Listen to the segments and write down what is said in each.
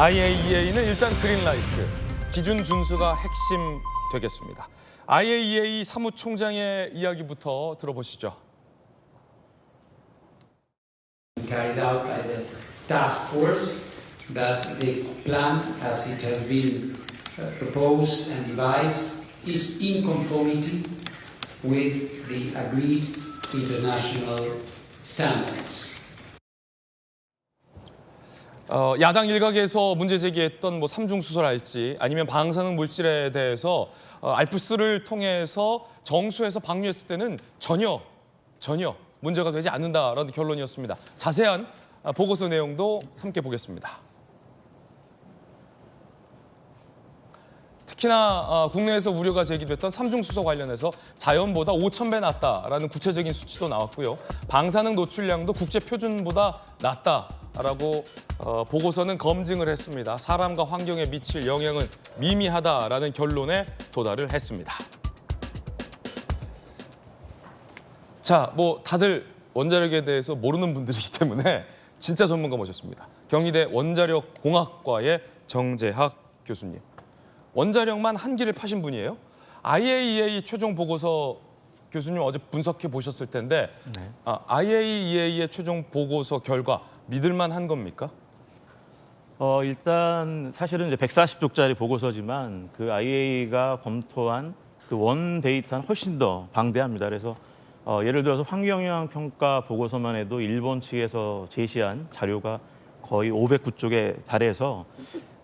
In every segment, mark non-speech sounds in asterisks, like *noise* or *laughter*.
IAEA는 일단 그린라이트, 기준 준수가 핵심 되겠습니다. IAEA 사무총장의 이야기부터 들어보시죠. carried out by the task force that the plan as it has been uh, proposed and devised is in conformity with the agreed international standards. 어, 야당 일각에서 문제 제기했던 뭐 삼중 수소랄지 아니면 방사능 물질에 대해서 어, 알프스를 통해서 정수해서 방류했을 때는 전혀 전혀 문제가 되지 않는다라는 결론이었습니다. 자세한 아, 보고서 내용도 함께 보겠습니다. 특히나 어, 국내에서 우려가 제기됐던 삼중 수소 관련해서 자연보다 5천 배 낫다라는 구체적인 수치도 나왔고요. 방사능 노출량도 국제 표준보다 낫다 라고 어, 보고서는 검증을 했습니다. 사람과 환경에 미칠 영향은 미미하다라는 결론에 도달을 했습니다. 자, 뭐 다들 원자력에 대해서 모르는 분들이기 때문에 진짜 전문가 모셨습니다. 경희대 원자력 공학과의 정재학 교수님. 원자력만 한 길을 파신 분이에요. IAEA 최종 보고서 교수님 어제 분석해 보셨을 텐데 네. 아, IAEA의 최종 보고서 결과 믿을만 한 겁니까? 어, 일단 사실은 이제 140쪽짜리 보고서지만 그 IAEA가 검토한 그 원 데이터는 훨씬 더 방대합니다. 그래서 어, 예를 들어서 환경영향 평가 보고서만 해도 일본 측에서 제시한 자료가 거의 509쪽에 달해서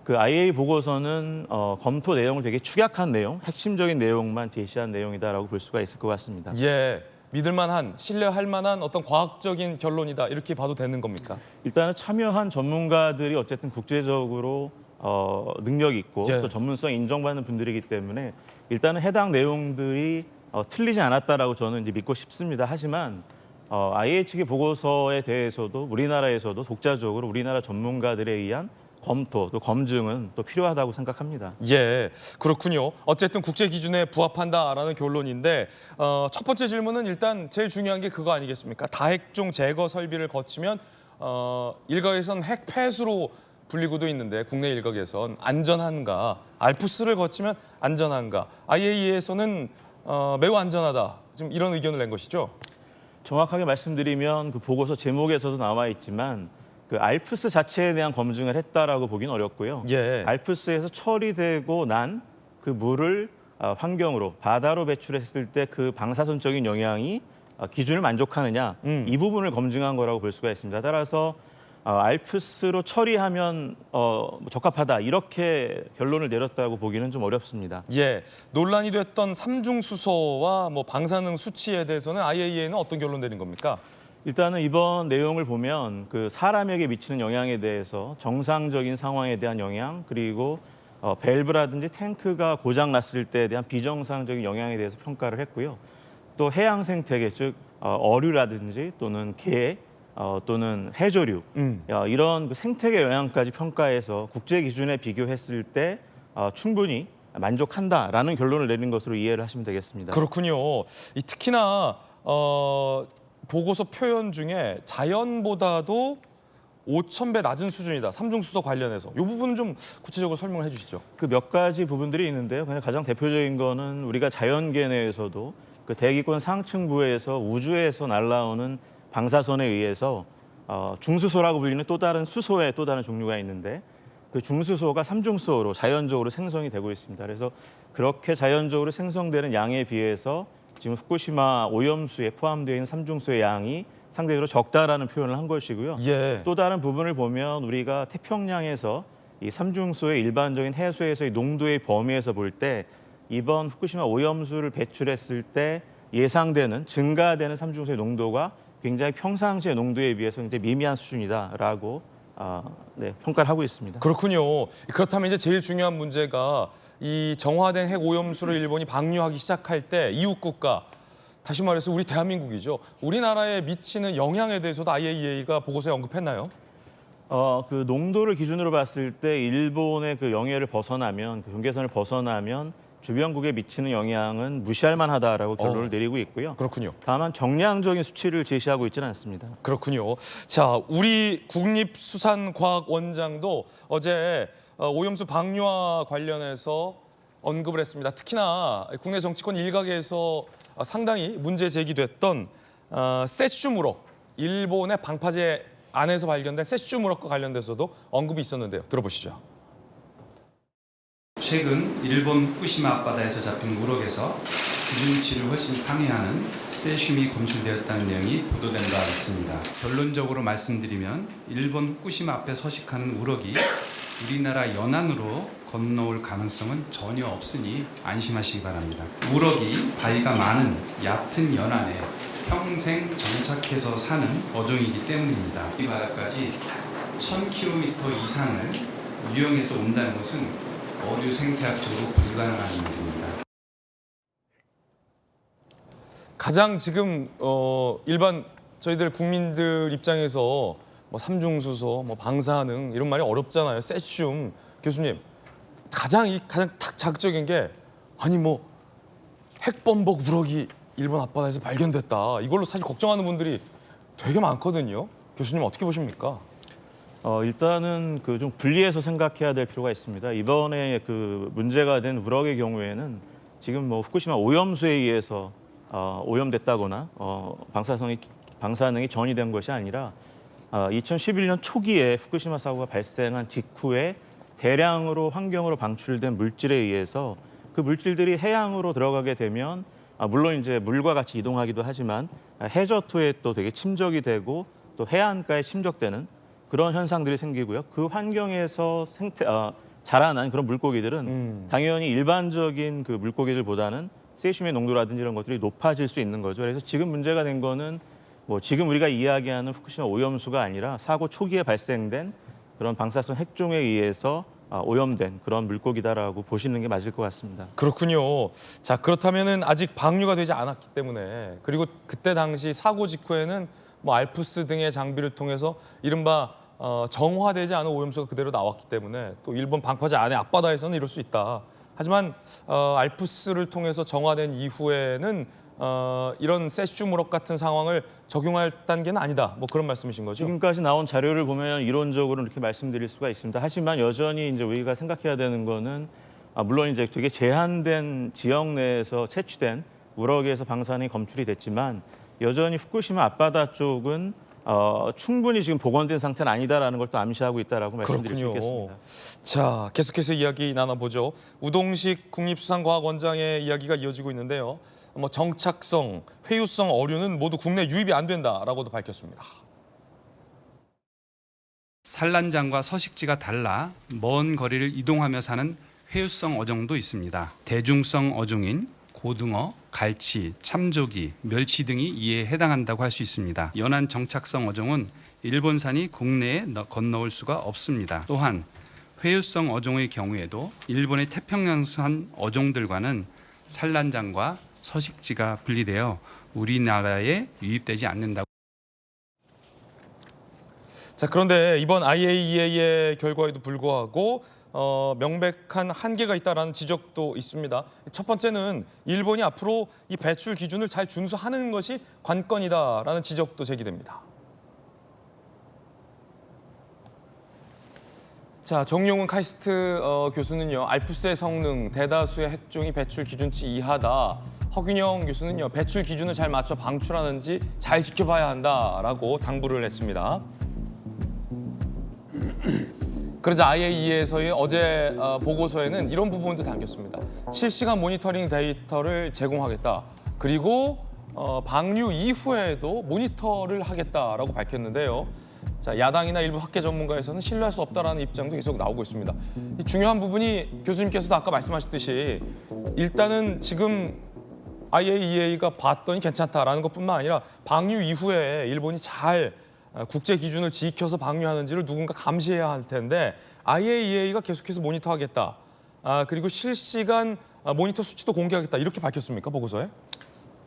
그 IAEA 보고서는 어, 검토 내용을 되게 축약한 내용, 핵심적인 내용만 제시한 내용이다라고 볼 수가 있을 것 같습니다. 예, 믿을만한 신뢰할 만한 어떤 과학적인 결론이다 이렇게 봐도 되는 겁니까? 일단은 참여한 전문가들이 어쨌든 국제적으로 어, 능력 있고 예. 또 전문성 인정받는 분들이기 때문에 일단은 해당 내용들이 어, 틀리지 않았다라고 저는 이제 믿고 싶습니다. 하지만 어, 측의 보고서에 대해서도 우리나라에서도 독자적으로 우리나라 전문가들에 의한 검토 또 검증은 또 필요하다고 생각합니다. 예, 그렇군요. 어쨌든 국제 기준에 부합한다라는 결론인데 어, 첫 번째 질문은 일단 제일 중요한 게 그거 아니겠습니까? 다핵종 제거 설비를 거치면 어, 일각에선 핵 폐수로 불리고도 있는데 국내 일각에선 안전한가? 알프스를 거치면 안전한가? IAEA에서는 어, 매우 안전하다. 지금 이런 의견을 낸 것이죠. 정확하게 말씀드리면 그 보고서 제목에서도 나와 있지만 그 알프스 자체에 대한 검증을 했다라고 보기는 어렵고요. 예. 알프스에서 처리되고 난 그 물을 어, 환경으로 바다로 배출했을 때 그 방사선적인 영향이 어, 기준을 만족하느냐 음. 이 부분을 검증한 거라고 볼 수가 있습니다. 따라서 어, 알프스로 처리하면 어, 뭐 적합하다 이렇게 결론을 내렸다고 보기는 좀 어렵습니다. 예, 논란이 됐던 삼중 수소와 뭐 방사능 수치에 대해서는 IAEA는 어떤 결론 내린 겁니까? 일단은 이번 내용을 보면 그 사람에게 미치는 영향에 대해서 정상적인 상황에 대한 영향 그리고 어, 밸브라든지 탱크가 고장 났을 때에 대한 비정상적인 영향에 대해서 평가를 했고요. 또 해양 생태계 즉 어, 어류라든지 또는 개 어, 또는 해조류 음. 어, 이런 그 생태계 영향까지 평가해서 국제 기준에 비교했을 때 어, 충분히 만족한다라는 결론을 내린 것으로 이해를 하시면 되겠습니다. 그렇군요. 이 특히나 어, 보고서 표현 중에 자연보다도 5천 배 낮은 수준이다. 삼중 수소 관련해서 이 부분은 좀 구체적으로 설명을 해주시죠. 그 몇 가지 부분들이 있는데요. 그냥 가장 대표적인 거는 우리가 자연계 내에서도 그 대기권 상층부에서 우주에서 날라오는 방사선에 의해서 어, 중수소라고 불리는 또 다른 수소의 또 다른 종류가 있는데 그 중수소가 삼중수소로 자연적으로 생성이 되고 있습니다. 그래서 그렇게 자연적으로 생성되는 양에 비해서 지금 후쿠시마 오염수에 포함되어 있는 삼중수의 양이 상대적으로 적다라는 표현을 한 것이고요. 예. 또 다른 부분을 보면 우리가 태평양에서 이 삼중수의 일반적인 해수에서의 농도의 범위에서 볼 때 이번 후쿠시마 오염수를 배출했을 때 예상되는 증가되는 삼중수의 농도가 굉장히 평상시의 농도에 비해서 굉장히 미미한 수준이다라고 어, 네, 평가를 하고 있습니다. 그렇군요. 그렇다면 이제 제일 중요한 문제가 이 정화된 핵 오염수를 일본이 방류하기 시작할 때 이웃 국가 다시 말해서 우리 대한민국이죠. 우리나라에 미치는 영향에 대해서도 IAEA가 보고서에 언급했나요? 어, 그 농도를 기준으로 봤을 때 일본의 그 영해를 벗어나면 그 경계선을 벗어나면 주변국에 미치는 영향은 무시할 만하다라고 결론을 어. 내리고 있고요. 그렇군요. 다만 정량적인 수치를 제시하고 있지는 않습니다. 그렇군요. 자, 우리 국립수산과학원장도 어제 어, 오염수 방류와 관련해서 언급을 했습니다. 특히나 국내 정치권 일각에서 어, 상당히 문제 제기됐던 어, 세슘 우럭, 일본의 방파제 안에서 발견된 세슘 우럭과 관련돼서도 언급이 있었는데요. 들어보시죠. 최근 일본 후쿠시마 앞바다에서 잡힌 우럭에서 기준치를 훨씬 상회하는 세슘이 검출되었다는 내용이 보도된 바 있습니다. 결론적으로 말씀드리면 일본 후쿠시마 앞에 서식하는 우럭이 우리나라 연안으로 건너올 가능성은 전혀 없으니 안심하시기 바랍니다. 우럭이 바위가 많은 얕은 연안에 평생 정착해서 사는 어종이기 때문입니다. 이 바다까지 1000km 이상을 유영해서 온다는 것은 어류 생태학적으로 불가능한 일입니다. 가장 지금 어, 일반 저희들 국민들 입장에서 뭐 삼중수소, 뭐 방사능 이런 말이 어렵잖아요. 세슘 교수님 가장 이 가장 딱 자극적인 게 아니 뭐 핵범벅 우럭이 일본 앞바다에서 발견됐다. 이걸로 사실 걱정하는 분들이 되게 많거든요. 교수님 어떻게 보십니까? 어, 일단은 그 좀 분리해서 생각해야 될 필요가 있습니다. 이번에 그 문제가 된 우럭의 경우에는 지금 뭐 후쿠시마 오염수에 의해서 어, 오염됐다거나 어, 방사성이 방사능이 전이된 것이 아니라 어, 2011년 초기에 후쿠시마 사고가 발생한 직후에 대량으로 환경으로 방출된 물질에 의해서 그 물질들이 해양으로 들어가게 되면 아, 물론 이제 물과 같이 이동하기도 하지만 아, 해저토에 또 되게 침적이 되고 또 해안가에 침적되는 그런 현상들이 생기고요. 그 환경에서 생태 어, 자라난 그런 물고기들은 음. 당연히 일반적인 그 물고기들보다는 세슘의 농도라든지 이런 것들이 높아질 수 있는 거죠. 그래서 지금 문제가 된 거는 뭐 지금 우리가 이야기하는 후쿠시마 오염수가 아니라 사고 초기에 발생된 그런 방사성 핵종에 의해서 아, 오염된 그런 물고기다라고 보시는 게 맞을 것 같습니다. 그렇군요. 자 그렇다면은 아직 방류가 되지 않았기 때문에 그리고 그때 당시 사고 직후에는 뭐 알프스 등의 장비를 통해서 이른바 어, 정화되지 않은 오염수가 그대로 나왔기 때문에 또 일본 방파제 안에 앞바다에서는 이럴 수 있다. 하지만 어, 알프스를 통해서 정화된 이후에는 어, 이런 세슘 우럭 같은 상황을 적용할 단계는 아니다. 뭐 그런 말씀이신 거죠? 지금까지 나온 자료를 보면 이론적으로 이렇게 말씀드릴 수가 있습니다. 하지만 여전히 이제 우리가 생각해야 되는 거는 아, 물론 이제 되게 제한된 지역 내에서 채취된 우럭에서 방사능이 검출이 됐지만 여전히 후쿠시마 앞바다 쪽은 어, 충분히 지금 복원된 상태는 아니다라는 걸 또 암시하고 있다라고 말씀드릴 수 그렇군요. 있겠습니다. 자, 계속해서 이야기 나눠보죠. 우동식 국립수산과학원장의 이야기가 이어지고 있는데요. 뭐 정착성, 회유성 어류는 모두 국내 유입이 안 된다라고도 밝혔습니다. 산란장과 서식지가 달라 먼 거리를 이동하며 사는 회유성 어종도 있습니다. 대중성 어종인 고등어, 갈치, 참조기, 멸치 등이 이에 해당한다고 할 수 있습니다. 연안 정착성 어종은 일본산이 국내에 너- 건너올 수가 없습니다. 또한 회유성 어종의 경우에도 일본의 태평양산 어종들과는 산란장과 서식지가 분리되어 우리나라에 유입되지 않는다고 자, 그런데 이번 IAEA의 결과에도 불구하고 어, 명백한 한계가 있다라는 지적도 있습니다. 첫 번째는 일본이 앞으로 이 배출 기준을 잘 준수하는 것이 관건이다라는 지적도 제기됩니다. 자, 정용훈 카이스트 어, 교수는요, 알프스의 성능, 대다수의 핵종이 배출 기준치 이하다. 허균영 교수는요, 배출 기준을 잘 맞춰 방출하는지 잘 지켜봐야 한다라고 당부를 했습니다. 그러자 IAEA에서의 어제 어, 보고서에는 이런 부분도 담겼습니다. 실시간 모니터링 데이터를 제공하겠다. 그리고 어, 방류 이후에도 모니터를 하겠다라고 밝혔는데요. 자, 야당이나 일부 학계 전문가에서는 신뢰할 수 없다라는 입장도 계속 나오고 있습니다. 이 중요한 부분이 교수님께서도 아까 말씀하셨듯이 일단은 지금 IAEA가 봤더니 괜찮다라는 것뿐만 아니라 방류 이후에 일본이 잘 어, 국제 기준을 지켜서 방류하는지를 누군가 감시해야 할 텐데 IAEA가 계속해서 모니터하겠다. 아, 그리고 실시간 아, 모니터 수치도 공개하겠다. 이렇게 밝혔습니까 보고서에?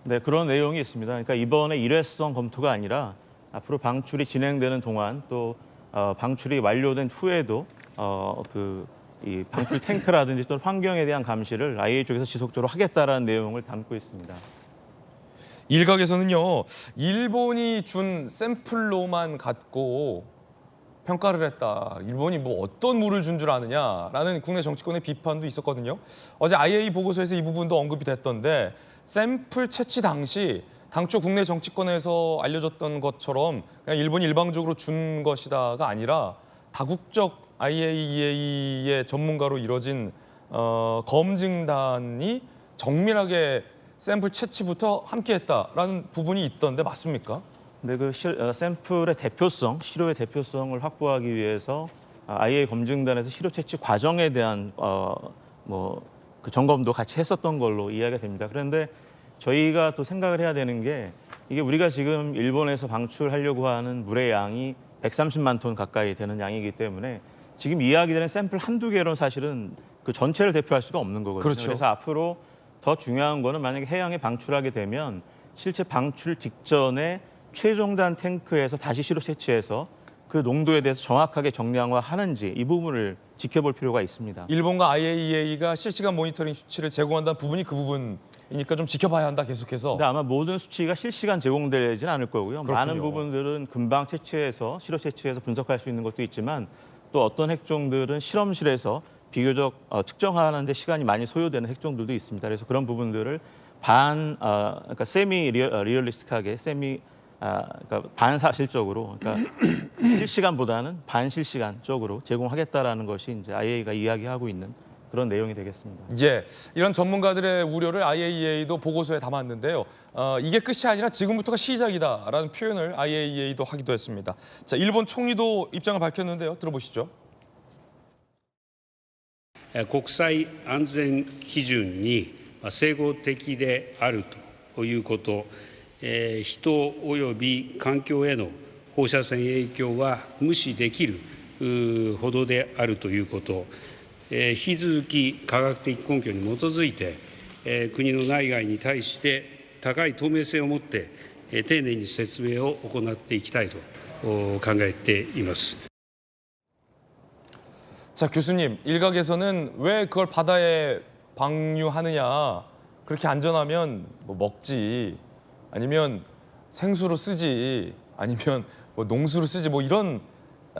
네, 그런 내용이 있습니다. 그러니까 이번에 일회성 검토가 아니라 앞으로 방출이 진행되는 동안 또 어, 방출이 완료된 후에도 어, 그 이 방출 탱크라든지 또는 환경에 대한 감시를 IA 쪽에서 지속적으로 하겠다라는 내용을 담고 있습니다. 일각에서는요 일본이 준 샘플로만 갖고 평가를 했다. 일본이 뭐 어떤 물을 준 줄 아느냐라는 국내 정치권의 비판도 있었거든요. 어제 IAEA 보고서에서 이 부분도 언급이 됐던데 샘플 채취 당시 당초 국내 정치권에서 알려졌던 것처럼 그냥 일본이 일방적으로 준 것이다가 아니라 다국적 IAEA의 전문가로 이뤄진 어, 검증단이 정밀하게 샘플 채취부터 함께했다라는 부분이 있던데 맞습니까? 근데 그 실- 어, 샘플의 대표성, 시료의 대표성을 확보하기 위해서 아, IA 검증단에서 시료 채취 과정에 대한 어, 뭐그 점검도 같이 했었던 걸로 이해가 됩니다. 그런데 저희가 또 생각을 해야 되는 게 이게 우리가 지금 일본에서 방출하려고 하는 물의 양이 130만 톤 가까이 되는 양이기 때문에 지금 이야기되는 샘플 한두 개로는 사실은 그 전체를 대표할 수가 없는 거거든요. 그렇죠. 그래서 앞으로 더 중요한 거는 만약에 해양에 방출하게 되면 실제 방출 직전에 최종단 탱크에서 다시 시로 채취해서 그 농도에 대해서 정확하게 정량화하는지 이 부분을 지켜볼 필요가 있습니다. 일본과 IAEA가 실시간 모니터링 수치를 제공한다는 부분이 그 부분이니까 좀 지켜봐야 한다 계속해서. 근데 아마 모든 수치가 실시간 제공되지는 않을 거고요. 그렇군요. 많은 부분들은 금방 채취해서 시로 채취해서 분석할 수 있는 것도 있지만 또 어떤 핵종들은 실험실에서 비교적 어, 측정하는데 시간이 많이 소요되는 핵종들도 있습니다. 그래서 그런 부분들을 반 어, 그러니까 세미 리얼, 어, 리얼리스틱하게 세미 아, 그러니까 반사실적으로 그러니까 *clears throat* 실시간보다는 반실시간적으로 제공하겠다라는 것이 이제 IA가 이야기하고 있는 그런 내용이 되겠습니다. 예, 이런 전문가들의 우려를 IAEA도 보고서에 담았는데요. 어, 이게 끝이 아니라 지금부터가 시작이다라는 표현을 IAEA도 하기도 했습니다. 자, 일본 총리도 입장을 밝혔는데요. 들어보시죠. 国際安全基準に整合的であるということ、えー人及び環境への放射線影響は無視できるほどであるということ、え引き続き科学的根拠に基づいて、え国の内外に対して高い透明性を持って、え丁寧に説明を行っていきたいと考えています。 자, 교수님, 일각에서는 왜 그걸 바다에 방류하느냐? 그렇게 안전하면 뭐 먹지, 아니면 생수로 쓰지, 아니면 뭐 농수로 쓰지, 뭐 이런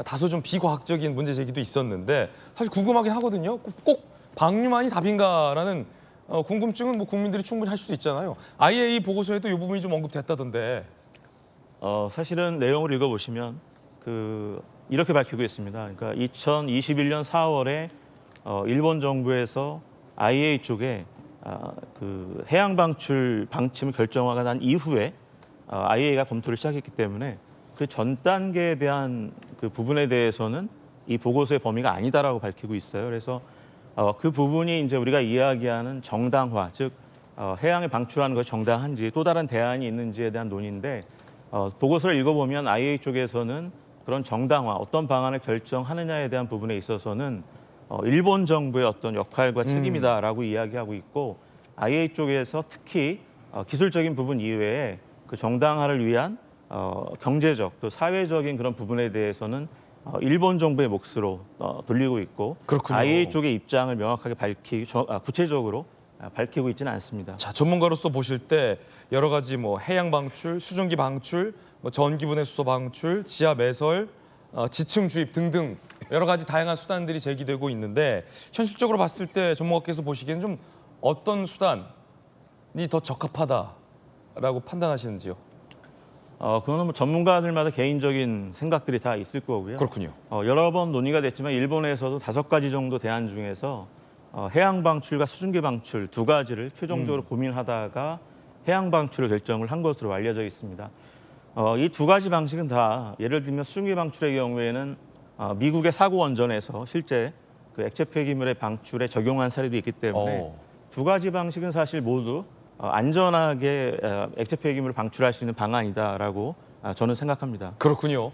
다소 좀 비과학적인 문제 제기도 있었는데 사실 궁금하긴 하거든요. 꼭, 꼭 방류만이 답인가라는 어, 궁금증은 뭐 국민들이 충분히 할 수도 있잖아요. IAEA 보고서에도 이 부분이 좀 언급됐다던데. 어, 사실은 내용을 읽어보시면 그 이렇게 밝히고 있습니다. 그러니까 2021년 4월에 어, 일본 정부에서 IA 쪽에 아, 그 해양 방출 방침을 결정화가 난 이후에 어, IA가 검토를 시작했기 때문에 그 전 단계에 대한 그 부분에 대해서는 이 보고서의 범위가 아니다라고 밝히고 있어요. 그래서 어, 그 부분이 이제 우리가 이야기하는 정당화, 즉 어, 해양에 방출하는 것이 정당한지 또 다른 대안이 있는지에 대한 논의인데 어, 보고서를 읽어보면 IA 쪽에서는 그런 정당화, 어떤 방안을 결정하느냐에 대한 부분에 있어서는 어, 일본 정부의 어떤 역할과 책임이다라고 이야기하고 있고 IA 쪽에서 특히 어, 기술적인 부분 이외에 그 정당화를 위한 어, 경제적 또 사회적인 그런 부분에 대해서는 어, 일본 정부의 몫으로 어, 돌리고 있고 그렇군요. IA 쪽의 입장을 명확하게 밝히 저- 아, 구체적으로 아, 밝히고 있지는 않습니다. 자 전문가로서 보실 때 여러 가지 뭐 해양 방출, 수증기 방출, 뭐 전기분해 수소 방출, 지하 매설, 어, 지층 주입 등등 여러 가지 다양한 수단들이 제기되고 있는데 현실적으로 봤을 때 전문가께서 보시기에는 좀 어떤 수단이 더 적합하다라고 판단하시는지요? 어, 그거는 뭐 전문가들마다 개인적인 생각들이 다 있을 거고요. 그렇군요. 어, 여러 번 논의가 됐지만 일본에서도 다섯 가지 정도 대안 중에서 어, 해양 방출과 수증기 방출 두 가지를 최종적으로 고민하다가 해양 방출을 결정을 한 것으로 알려져 있습니다. 어, 이 두 가지 방식은 다 예를 들면 수증기 방출의 경우에는 어, 미국의 사고 원전에서 실제 그 액체 폐기물의 방출에 적용한 사례도 있기 때문에 어. 두 가지 방식은 사실 모두 어, 안전하게 어, 액체 폐기물을 방출할 수 있는 방안이다라고 아, 저는 생각합니다. 그렇군요.